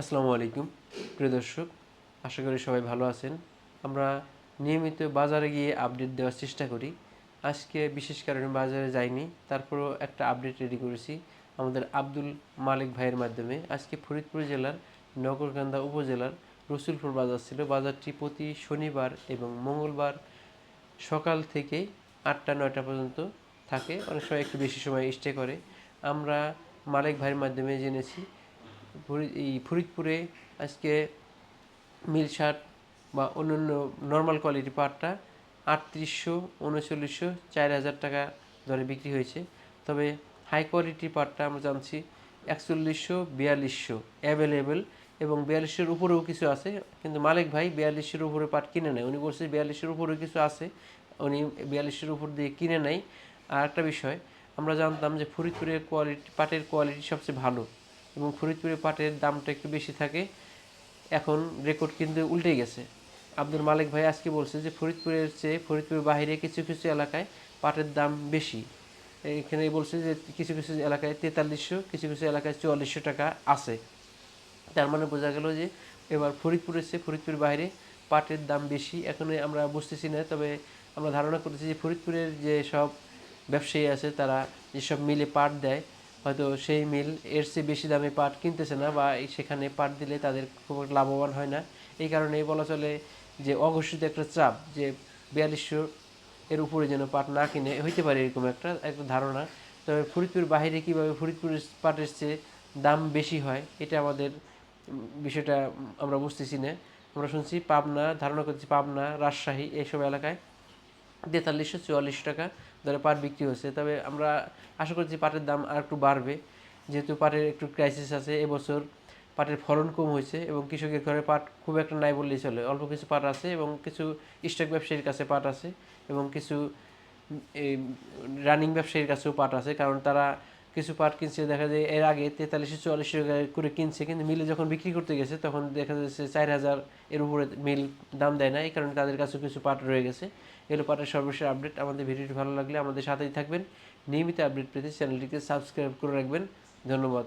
আসসালামু আলাইকুম, প্রিয় দর্শক, আশা করি সবাই ভালো আছেন। আমরা নিয়মিত বাজারে গিয়ে আপডেট দেওয়ার চেষ্টা করি। আজকে বিশেষ কারণে বাজারে যাইনি, তারপরও একটা আপডেট রেডি করেছি আমাদের আব্দুল মালিক ভাইয়ের মাধ্যমে। আজকে ফরিদপুর জেলার, নগরকান্দা উপজেলার রসুলপুর বাজার ছিল। বাজারটি প্রতি শনিবার এবং মঙ্গলবার সকাল থেকে আটটা, নয়টা পর্যন্ত থাকে। অনেক সময় একটু বেশি সময় স্টে করে। আমরা মালিক ভাইয়ের মাধ্যমে জেনেছি এই ফরিদপুরে আজকে মিল শার্ট বা অন্যান্য নর্মাল কোয়ালিটি পাটটা আটত্রিশশো, উনচল্লিশশো, চার হাজার টাকা দরে বিক্রি হয়েছে। তবে হাই কোয়ালিটি পাটটা আমরা জানছি একচল্লিশশো, বিয়াল্লিশশো অ্যাভেলেবেল এবং বিয়াল্লিশের উপরেও কিছু আছে। কিন্তু মালিক ভাই বিয়াল্লিশের উপরে পাট কিনে নেয়। উনি বলছে বিয়াল্লিশের উপরে কিছু আছে। উনি বিয়াল্লিশের উপর দিয়ে কিনে নেয়। আর একটা বিষয়, আমরা জানতাম যে ফরিদপুরের কোয়ালিটি পাটের কোয়ালিটি সবচেয়ে ভালো। এবং ফরিদপুরে পাটের দামটা একটু বেশি থাকে। এখন রেকর্ড কিন্তু উল্টে গেছে। আব্দুল মালিক ভাই আজকে বলছে যে ফরিদপুরের চেয়ে ফরিদপুরের বাইরে কিছু কিছু এলাকায় পাটের দাম বেশি। এখানে বলছে যে কিছু কিছু এলাকায় তেতাল্লিশশো, কিছু কিছু এলাকায় চুয়াল্লিশশো টাকা আছে। তার মানে বোঝা গেল যে এবার ফরিদপুরের চেয়ে ফরিদপুরের বাইরে পাটের দাম বেশি। এখন আমরা বুঝতেছি না, তবে আমরা ধারণা করতেছি যে ফরিদপুরের যে সব ব্যবসায়ী আছে, তারা যেসব মিলে পাট দেয় হয়তো সেই মিল এর চেয়ে বেশি দামে পাট কিনতেছে না বা সেখানে পাট দিলে তাদের খুব লাভবান হয় না। এই কারণেই বলা চলে যে অঘোষিত একটা চাপ যে বিয়াল্লিশশো এর উপরে যেন পাট না কিনে, হইতে পারে এরকম একটা একটা ধারণা। তবে ফরিদপুর বাইরে কীভাবে ফরিদপুরের পাটের চেয়ে দাম বেশি হয়, এটা আমাদের বিষয়টা আমরা বুঝতেছি না। আমরা শুনছি পাবনা, ধারণা করছি পাবনা, রাজশাহী, এইসব এলাকায়। তেতাল্লিশশো চুয়াল্লিশ টাকা ধরে পাট বিক্রি হচ্ছে তবে আমরা আশা করছি পাটের দাম আর একটু বাড়বে। যেহেতু পাটের একটু ক্রাইসিস আছে, এবছর পাটের ফলন কম হয়েছে এবং কৃষকের ঘরে পাট খুব একটা নাই বললেই চলে। অল্প কিছু পাট আছে এবং কিছু স্টক ব্যবসায়ীর কাছে পাট আছে এবং কিছু রানিং ব্যবসায়ীর কাছেও পাট আছে কারণ তারা কিছু পাট কিনছে, দেখা যায় এর আগে তেতাল্লিশশো চুয়াল্লিশ টাকা করে কিনছে, কিন্তু মিলে যখন বিক্রি করতে গেছে, তখন দেখা যাচ্ছে চার হাজার এর উপরে মিল দাম দেয় না, এই কারণে তাদের কাছে কিছু পাট রয়ে গেছে। এগুলো পাটের সর্বশেষ আপডেট আমাদের ভিডিওটি ভালো লাগলে আমাদের সাথেই থাকবেন। নিয়মিত আপডেট পেতে চ্যানেলটিকে সাবস্ক্রাইব করে রাখবেন। ধন্যবাদ।